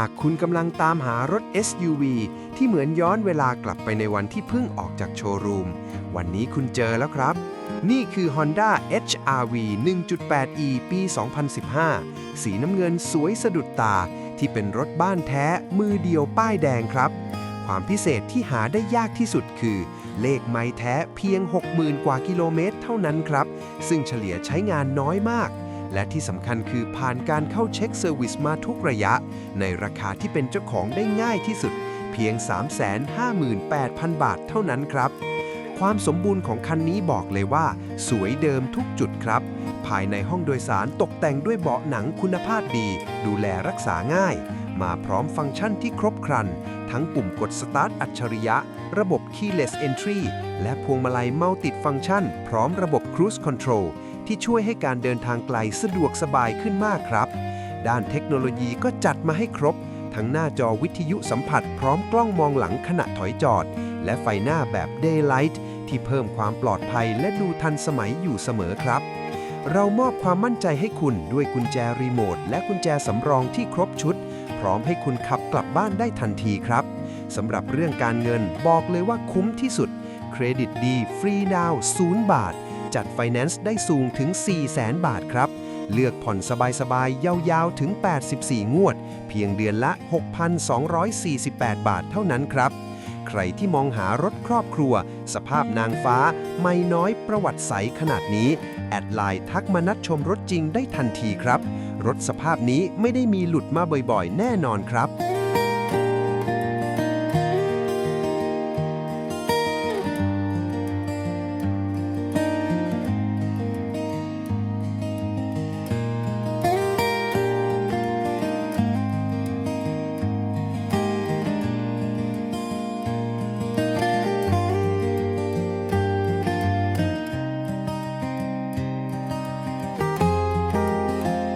ากคุณกำลังตามหารถ SUV ที่เหมือนย้อนเวลากลับไปในวันที่เพิ่งออกจากโชว์รูม วันนี้คุณเจอแล้วครับ นี่คือ Honda HR-V 1.8e ปี 2015 สีน้ำเงินสวยสะดุดตา ที่เป็นรถบ้านแท้มือเดียวป้ายแดงครับ ความพิเศษที่หาได้ยากที่สุดคือ เลขไม้แท้เพียง 60,000 กว่ากิโลเมตรเท่านั้นครับ ซึ่งเฉลี่ยใช้งานน้อยมาก และที่สำคัญคือผ่านการเข้าเช็คเซอร์วิสมาทุกระยะ ในราคาที่เป็นเจ้าของได้ง่ายที่สุด เพียง 358,000 บาทเท่านั้นครับ ความสมบูรณ์ของคันนี้บอกเลยว่า สวยเดิมทุกจุดครับ ภายในห้องโดยสารตกแต่งด้วยเบาะหนังคุณภาพดี ดูแลรักษาง่าย มาพร้อมฟังก์ชันที่ครบครัน ทั้งปุ่มกดสตาร์ทอัจฉริยะ ระบบ keyless entry และพวงมาลัยมัลติฟังก์ชัน พร้อมระบบ cruise control ที่ช่วยให้การเดินทางไกลสะดวกสบายขึ้นมากครับ ด้านเทคโนโลยีก็จัดมาให้ครบ ทั้งหน้าจอวิทยุสัมผัสพร้อมกล้องมองหลังขณะถอยจอด และไฟหน้าแบบ daylight ที่เพิ่มความปลอดภัยและดูทันสมัยอยู่เสมอครับ เรามอบความมั่นใจให้คุณด้วยกุญแจรีโมทและกุญแจสำรองที่ครบชุด พร้อมให้คุณขับกลับบ้านได้ทันทีครับสำหรับเรื่องการเงินบอกเลยว่าคุ้มที่สุด เครดิตดี ฟรีดาวน์0บาท จัดไฟแนนซ์ได้สูงถึง 4 0 0แสนบาทครับ เลือกผ่อนสบายๆ ยาวๆ ถึง 84 งวด เพียงเดือนละ 6,248 บาทเท่านั้นครับ ใครที่มองหารถครอบครัว สภาพนางฟ้า ไม่น้อยประวัติใสขนาดนี้ แอดไลน์ทักมานัดชมรถจริงได้ทันทีครับ รถสภาพนี้ไม่ได้มีหลุดมาบ่อยๆ แน่นอนครับ